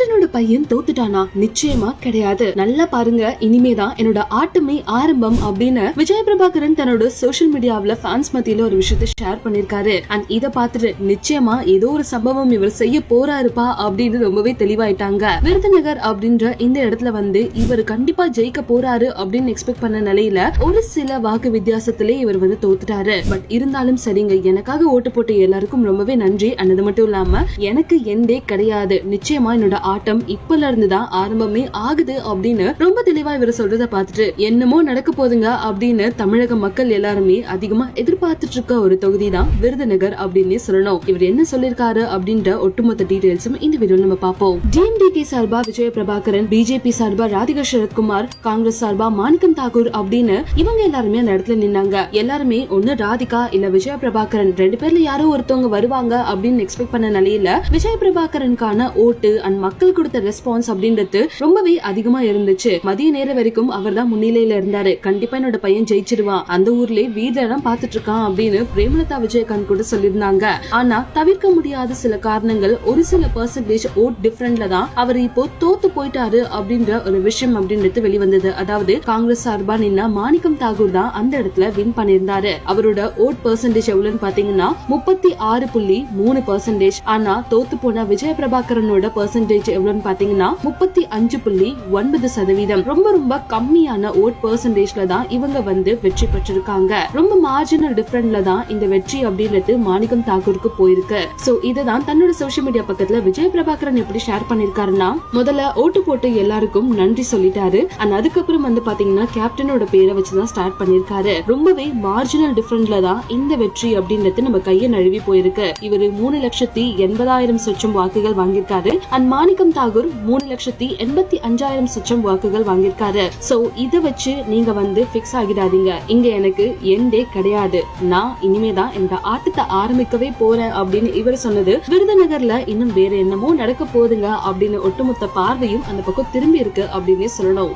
கேப்டனோட பையன் தோத்துட்டானா? நிச்சயமா கிடையாது. நல்லா பாருங்க இனிமேதான் என்னோட ஆட்டமே ஆரம்பம் அப்படின்னு விஜய் பிரபாகரன் தன்னோட சோசியல் மீடியாவுல ஃபேன்ஸ் மத்தியில ஒரு விஷயத்தை ஷேர் பண்ணிருக்காரு. அண்ட் இதை பார்த்துட்டு நிச்சயமா ஏதோ ஒரு சம்பவம் இவர் செய்ய போறாருப்பா அப்படின்னு ரொம்பவே தெளிவாயிட்டாங்க. விருதுநகர் அப்படின்ற இந்த இடத்துல வந்து இவர் கண்டிப்பா ஜெயிக்க போறாரு அப்படின்னு எக்ஸ்பெக்ட் பண்ண நிலையில ஒரு சில வாக்கு வித்தியாசத்திலே இவர் வந்து தோத்துட்டாரு. பட் இருந்தாலும் சரிங்க எனக்காக ஓட்டு போட்ட எல்லாருக்கும் ரொம்பவே நன்றி. அண்ட் அது மட்டும் இல்லாம எனக்கு எந்தே கிடையாது. நிச்சயமா என்னோட ஆட்டம் இப்பல இருந்து தான் ஆரம்பமே ஆகுது அப்படின்னு ரொம்ப தெளிவா இவர் சொல்றத பார்த்துட்டு என்னமோ நடக்க போதுங்க அப்படின்னு தமிழக மக்கள் எல்லாருமே அதிகமா எதிர்பார்த்துட்டு இருக்க ஒரு தொகுதி தான் விருதுநகர் அப்படின்னு சொல்லணும். இவர் என்ன சொல்லிருக்காரு அப்படின்ற ஒட்டுமொத்த டீடைல்ஸும் இந்த வீடியோல நம்ம பார்ப்போம். டிஎம்டிகே சார்பா விஜய பிரபாகரன் பிஜேபி சார்பா ராதிகா சரத்குமார் காங்கிரஸ் சார்பா மாணிக்கம் தாக்கூர் அப்படின்னு இவங்க எல்லாருமே அந்த இடத்துல நின்னாங்க. எல்லாருமே ஒண்ணு ராதிகா இல்ல விஜய பிரபாகரன் ரெண்டு பேர்ல யாரோ ஒருத்தவங்க வருவாங்க அப்படின்னு எக்ஸ்பெக்ட் பண்ண நிலையில விஜய பிரபாகரனுக்கான ஓட்டு அண்ட் மக்கள் கொடுத்த ரெஸ்பான்ஸ் அப்படின்றது ரொம்பவே அதிகமா இருந்துச்சு. மதிய நேரம் வரைக்கும் அவர் தான் முன்னிலையில இருந்தாரு. கண்டிப்பா என்னோட பையன் ஜெயிச்சிருவான் அந்த ஊர்லயே வீட்ல தான் பாத்துட்டு இருக்கான் அப்படின்னு பிரேமலதா விஜயகாந்த் கூட சொல்லியிருந்தாங்க. ஆனா தவிர்க்க முடியாத சில காரணங்கள் ஒரு சில பர்சன்டேஜ் ஓட் டிஃபரெண்ட்ல தான் அவர் இப்போ தோத்து போயிட்டாரு அப்படின்ற ஒரு விஷயம் அப்படின்றது வெளிவந்தது. அதாவது காங்கிரஸ் சார்பா நின்னா மாணிக்கம் தாகூர் தான் அந்த இடத்துல வின் பண்ணியிருந்தாரு. அவரோட ஓட் பர்சன்டேஜ் எவ்வளவுன்னு பாத்தீங்கன்னா முப்பத்தி ஆறு புள்ளி மூணு பர்சன்டேஜ் ஆனா தோத்து போன விஜய பிரபாகரனோட பர்சன்டேஜ் எவ்வளவுன்னு பாத்தீங்கன்னா முப்பத்தி அஞ்சு புள்ளி ஒன்பது சதவீதம். ரொம்ப ரொம்ப கம்மியான ஓட் பர்சன்டேஜ்ல தான் இவங்க வந்து வெற்றி பெற்றிருக்காங்க. ரொம்ப மார்ஜினல் டிஃபரெண்ட்ல தான் இந்த வெற்றி அப்படின்றது மாணிக்கம் தாக்கூருக்கு போயிருக்கு. சோ இதுதான் தன்னோட சோஷியல் மீடியா பக்கத்துல விஜய் பிரபாகரன் எப்படி ஷேர் பண்ணிருக்காருன்னா முதல்ல ஓட்டு போட்டு எல்லாருக்கும் நன்றி சொல்லிட்டாரு. அண்ட் அதுக்கப்புறம் வந்து பாத்தீங்கன்னா கேப்டனோட பேரை வச்சுதான் ஸ்டார்ட் பண்ணிருக்காரு. ரொம்பவே மார்ஜினல் டிஃபரெண்ட்ல தான் இந்த வெற்றி அப்படின்றது நம்ம கையை நழுவி போயிருக்கு. இவரு மூணு லட்சத்தி எண்பதாயிரம் சொச்சம் வாக்குகள் வாங்கியிருக்காரு. அண்ட் மாணிக்கம் தாகூர் மூணு லட்சத்தி எண்பத்தி அஞ்சாயிரம் சொச்சம் வாக்குகள் வாங்கியிருக்காரு. சோ இத வச்சு நீங்க வந்து பிக்ஸ் ஆகிடாதீங்க. இங்க எனக்கு எண்டே கிடையாது. நான் இனிமே தான் என்னோட ஆட்டத்தை ஆரம்பிக்கவே போறேன் அப்படின்னு இவர் சொன்னது. விருதுநகர்ல இன்னும் வேற என்னமோ நடக்க போகுதுங்க அப்படின்னு ஒட்டுமொத்த பார்வையும் அந்த பக்கம் திரும்பி இருக்கு அப்படின்னே சொல்லணும்.